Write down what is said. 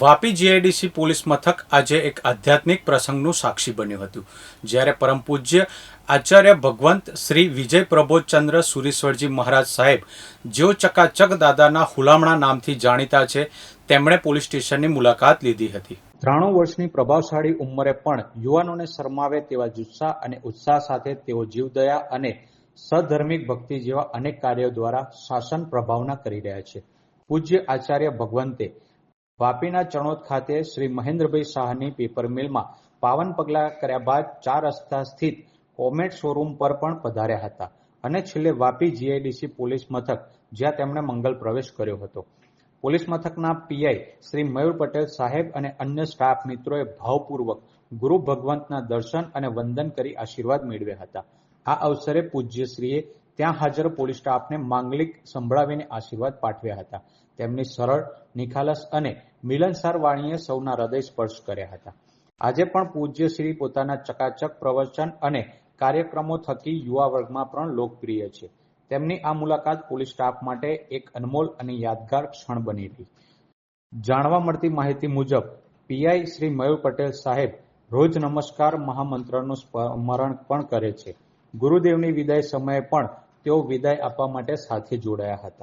Vapi GIDC police મથક આજે એક આધ્યાત્મિક પ્રસંગનું સાક્ષી બન્યું હતું, જ્યારે પરમ પૂજ્ય આચાર્ય ભગવંત શ્રી વિજય પ્રબોધચંદ્ર સુરીશ્વરજી મહારાજ સાહેબ જેઓ ચકાચક દાદાના હુલામણા નામથી જાણીતા છે, તેમણે પોલીસ સ્ટેશનની મુલાકાત લીધી હતી. ત્રાણું વર્ષની પ્રભાવશાળી ઉંમરે પણ યુવાનોને શરમાવે તેવા જુસ્સા અને ઉત્સાહ સાથે તેઓ જીવદયા અને સધર્મિક ભક્તિ જેવા અનેક કાર્યો દ્વારા શાસન પ્રભાવના કરી રહ્યા છે. પૂજ્ય આચાર્ય ભગવંતે વાપીના ચણોદ ખાતે શ્રી મહેન્દ્રભાઈ શાહની પેપર મિલમાં પાવન પગલાં કર્યા બાદ ચાર રસ્તા સ્થિત કોમેટ શોરૂમ પર પણ પધાર્યા હતા અને છેલ્લે વાપી જીઆઈડીસી પોલીસ મથક, જ્યાં તેમણે મંગલ પ્રવેશ કર્યો હતો. પોલીસ મથકના પીઆઈ શ્રી મયુર પટેલ સાહેબ અને અન્ય સ્ટાફ મિત્રોએ ભાવપૂર્વક ગુરુ ભગવંતના દર્શન અને વંદન કરી આશીર્વાદ મેળવ્યા હતા. આ અવસરે પૂજ્યશ્રીએ ત્યાં હાજર પોલીસ સ્ટાફને માંગલિક સંભળાવીને આશીર્વાદ પાઠવ્યા હતા. તેમની સરળ, નિખાલસ અને મિલનસાર વાણીએ સૌના હૃદય સ્પર્શ કર્યા હતા. આજે પણ પૂજ્ય શ્રી પોતાના ચકાચક પ્રવચન અને કાર્યક્રમો થકી યુવા વર્ગમાં પણ લોકપ્રિય છે. તેમની આ મુલાકાત પોલીસ સ્ટાફ માટે એક અનમોલ અને યાદગાર ક્ષણ બની રહી. જાણવા મળતી માહિતી મુજબ, પીઆઈ શ્રી મયુર પટેલ સાહેબ રોજ નમસ્કાર મહામંત્રનું સ્મરણ પણ કરે છે. ગુરુદેવની વિદાય સમયે પણ તેઓ વિદાય આપવા માટે સાથે જોડાયા હતા.